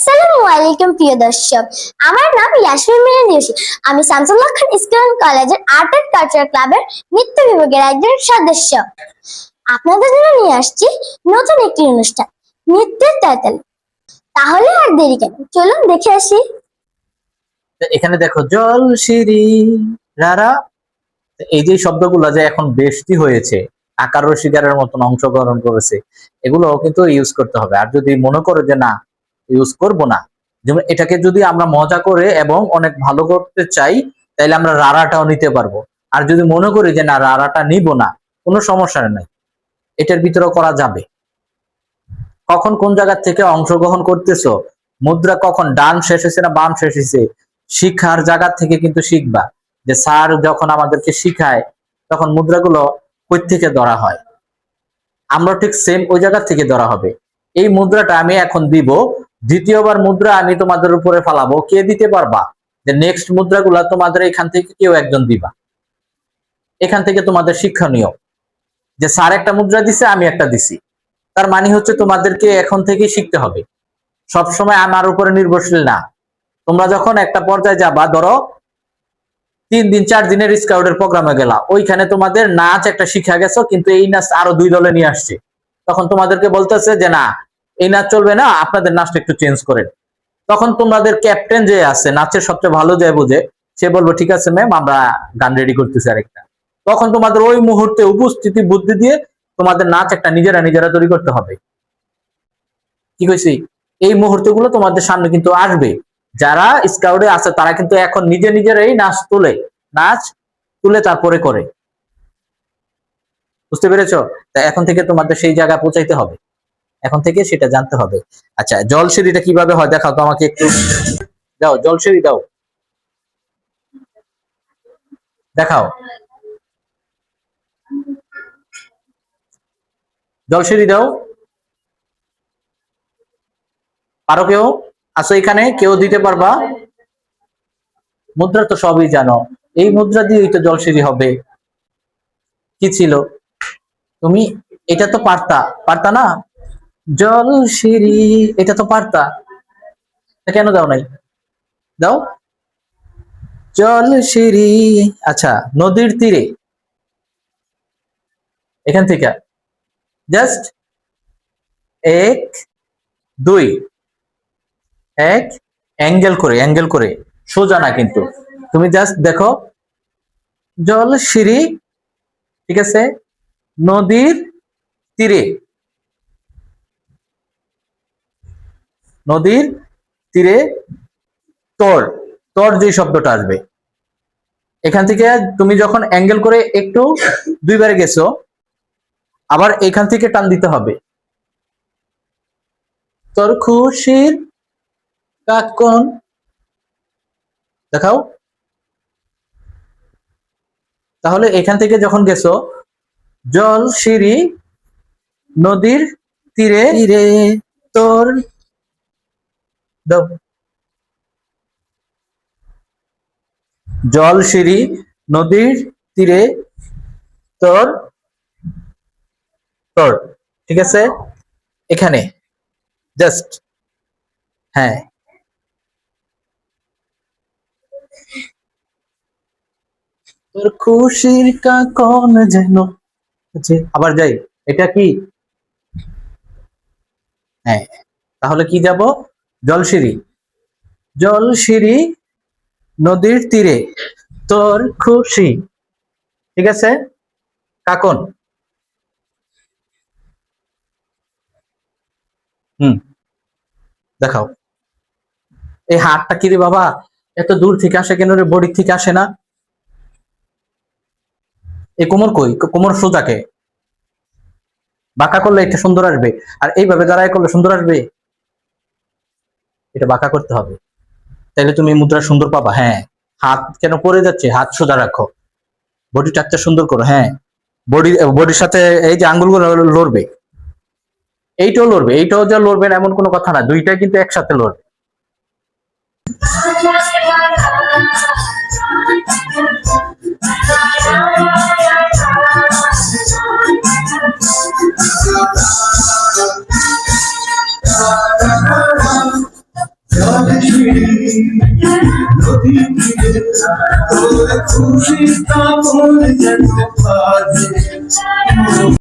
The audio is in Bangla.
আসসালামু আলাইকুম, প্রিয় দর্শক। আমার নাম ইয়াসমিন মিনা আমি শামসুল্লাহ খান স্কুল কলেজের আর্ট অ্যান্ড কালচার ক্লাবের নৃত্য বিভাগের একজন সদস্য। আপনাদের জন্য নিয়ে আসছি নতুন একটি অনুষ্ঠান, নৃত্যের তাহলে আর দেরি কেন? চলুন দেখে আসি। এখানে দেখো, জল সিঁড়ি, রারা। এই যে শব্দগুলো যে এখন বেশি হয়েছে, আকার শিকারের মতন অংশগ্রহণ করেছে এগুলো কিন্তু ইউজ করতে হবে। আর যদি মনে করো যে না ইউজ করব না। যেমন এটাকে যদি আমরা মজা করে এবং অনেক ভালো করতে চাই তাহলে আমরা রারাটাও নিতে পারব। আর যদি মনে করি যে না রারাটা নিব না, কোনো সমস্যা নেই। এটার ভিতরেও করা যাবে। কখন কোন জায়গা থেকে অংশগ্রহণ করতেছো? মুদ্রা কখন? ডান শেষ হয়েছে না বাম শেষ হয়েছে? শিক্ষার জায়গা থেকে কিন্তু শিখবা। যে স্যার যখন আমাদেরকে শিখায়, তখন মুদ্রাগুলো কই থেকে ধরা হয়? আমরা ঠিক সেম ওই জায়গা থেকে ধরা হবে। এই মুদ্রাটা আমি এখন দিব দ্বিতীয়বার মুদ্রা আমি তোমাদের উপরে ফালাবো। কে দিতে পারবা? যে নেক্সট মুদ্রাগুলা তোমাদের এখান থেকে কেউ একজন দিবা। এখান থেকে তোমাদের শিক্ষণীয় যে স্যার একটা মুদ্রা দিছে, আমি একটা দিছি। তার মানে হচ্ছে তোমাদেরকে এখন থেকে শিখতে হবে। সব সময় আমার উপরে নির্ভরশীল না। তোমরা যখন একটা পর্যায়ে যাবা, ধরো, তিন দিন, চার দিনের স্কাউটের প্রোগ্রামে গেলা। ওইখানে তোমাদের নাচ একটা শিখা গেছো, কিন্তু এই নাচ আরও দুই দলে নিয়ে আসছে। তখন তোমাদেরকে বলতেছে যে না এই নাচ চলবে না, আপনাদের নাচটা একটু চেঞ্জ করেন। তখন তোমাদের ক্যাপ্টেন যে আছে, নাচের সবচেয়ে ভালো যে বুঝে, সে বলব, ঠিক আছে ম্যাম আমরা গান রেডি করতেছি আরেকটা। তখন তোমাদের ওই মুহূর্তে উপস্থিতি, বুদ্ধি দিয়ে তোমাদের নাচ একটা নিজেরা নিজেরা তৈরি করতে হবে। কি কইছি? এই মুহূর্তগুলো তোমাদের সামনে কিন্তু আসবে। যারা স্কাউটে আছে, তারা কিন্তু এখন নিজে নিজেরাই নাচ তুলে। নাচ তুলে তারপরে করে। বুঝতে পেরেছ? এখন থেকে তোমাদের সেই জায়গায় পৌঁছাইতে হবে। এখন থেকে সেটা জানতে হবে। আচ্ছা জলসিঁড়িটা কীভাবে হয় দেখাও তো আমাকে একটু। দাও জলসিঁড়ি দাও। দেখাও। জলসিঁড়ি দাও। পারো কেউ? আসো এখানে, কেউ দিতে পারবা? মুদ্রা তো সবই জানো। এই মুদ্রা দিয়েই তো জলসিঁড়ি হবে। কি ছিল? তুমি, এটা তো পারতা। পারতা না? জলসিঁড়ি এটা তো পারতা কেন দাও নাই? দাও। জলসিঁড়ি আচ্ছা নদীর তীরে। এখান থেকে। জাস্ট এক, দুই। এক, অ্যাঙ্গেল করে অ্যাঙ্গেল করে। সোজা না কিন্তু। তুমি জাস্ট দেখো, জল ঠিক আছে, নদীর তীরে। নদীর তীরে তর তর যে শব্দটা আসবে। এখান থেকে তুমি যখন অ্যাঙ্গেল করে একটু দুইবারে গেছো আবার এখান থেকে টান দিতে হবে। তোর খুশির কাকন দেখাও। তাহলে এখান থেকে যখন গেছো জল সিঁড়ি নদীর তীরে তীরে তোর দাও। জল সিঁড়ি নদীর তীরে তোর তোর, ঠিক আছে? এখানে জাস্ট হ্যাঁ। তোর খুশির কাকন যেন আবার যাই, এটা কি? হ্যাঁ তাহলে কি যাব? জলসিঁড়ি জলসিঁড়ি নদীর তীরে তোর খুশি। ঠিক আছে? কাকন। হুম। দেখাও। এই হাতটা কি রে বাবা? এত দূর থেকে আসে কেন রে? বডি থেকে আসে না? এই কোমর কই? কোমর সোজাকে বাঁকা করলে এটা সুন্দর আসবে। আর এইভাবে দাঁড়ায় করলে সুন্দর আসবে? এটা বাঁকা করতে হবে। তাহলে তুমি মুদ্রা সুন্দর পাবা হ্যাঁ। হাত কেন পরে যাচ্ছে? হাত সোজা রাখো। বডি টাকটা সুন্দর করো হ্যাঁ। বডি বডির সাথে এই যে আঙ্গুলগুলো লড়বে, এইটাও লড়বে। এইটাও যা লড়বে না এমন কোনো কথা না, দুইটাই কিন্তু একসাথে লড়বে। খুশি কামড় যেন বাজে